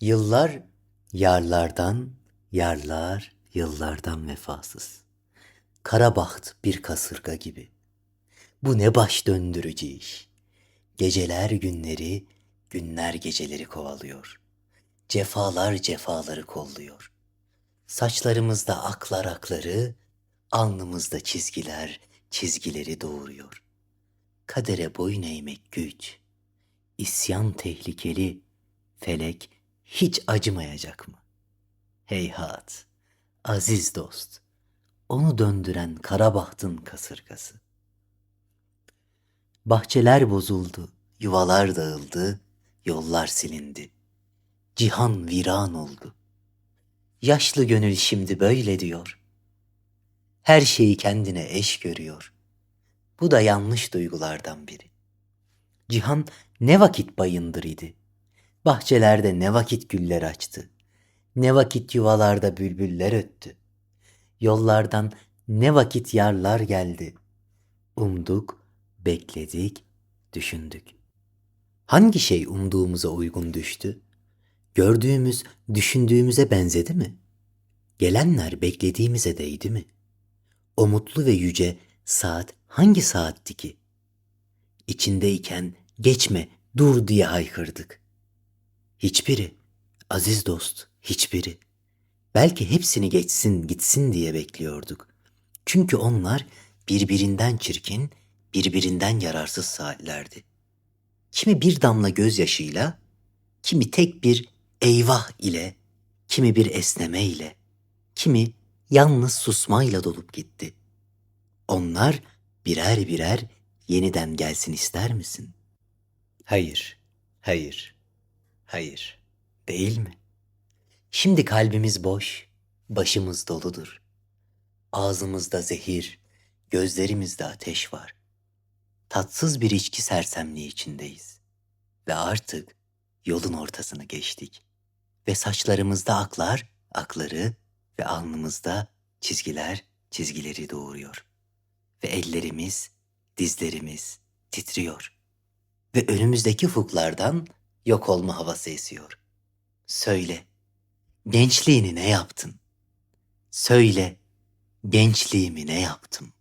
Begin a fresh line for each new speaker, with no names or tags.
Yıllar yarlardan, yarlar yıllardan vefasız. Kara baht bir kasırga gibi. Bu ne baş döndürücü iş. Geceler günleri, günler geceleri kovalıyor. Cefalar cefaları kolluyor. Saçlarımızda aklar akları, alnımızda çizgiler çizgileri doğuruyor. Kadere boyun eğmek güç. İsyan tehlikeli, felek hiç acımayacak mı? Heyhat, aziz dost, onu döndüren kara bahtın kasırgası. Bahçeler bozuldu, yuvalar dağıldı, yollar silindi. Cihan viran oldu. Yaşlı gönül şimdi böyle diyor. Her şeyi kendine eş görüyor. Bu da yanlış duygulardan biri. Cihan ne vakit bayındır idi. Bahçelerde ne vakit güller açtı. Ne vakit yuvalarda bülbüller öttü. Yollardan ne vakit yarlar geldi. Umduk, bekledik, düşündük. Hangi şey umduğumuza uygun düştü? Gördüğümüz, düşündüğümüze benzedi mi? Gelenler beklediğimize değdi mi? O mutlu ve yüce saat hangi saatti ki? İçindeyken geçme, dur diye haykırdık. Hiçbiri, aziz dost, hiçbiri. Belki hepsini geçsin, gitsin diye bekliyorduk. Çünkü onlar birbirinden çirkin, birbirinden yararsız saatlerdi. Kimi bir damla gözyaşıyla, kimi tek bir eyvah ile, kimi bir esneme ile, kimi yalnız susmayla dolup gitti. Onlar birer birer yeniden gelsin ister misin? Hayır, hayır, hayır, değil mi? Şimdi kalbimiz boş, başımız doludur. Ağzımızda zehir, gözlerimizde ateş var. Tatsız bir içki sersemliği içindeyiz. Ve artık yolun ortasını geçtik. Ve saçlarımızda aklar, akları ve alnımızda çizgiler, çizgileri doğuruyor. Ve ellerimiz, dizlerimiz titriyor. Ve önümüzdeki ufuklardan yok olma havası esiyor. Söyle, gençliğini ne yaptın? Söyle, gençliğimi ne yaptım?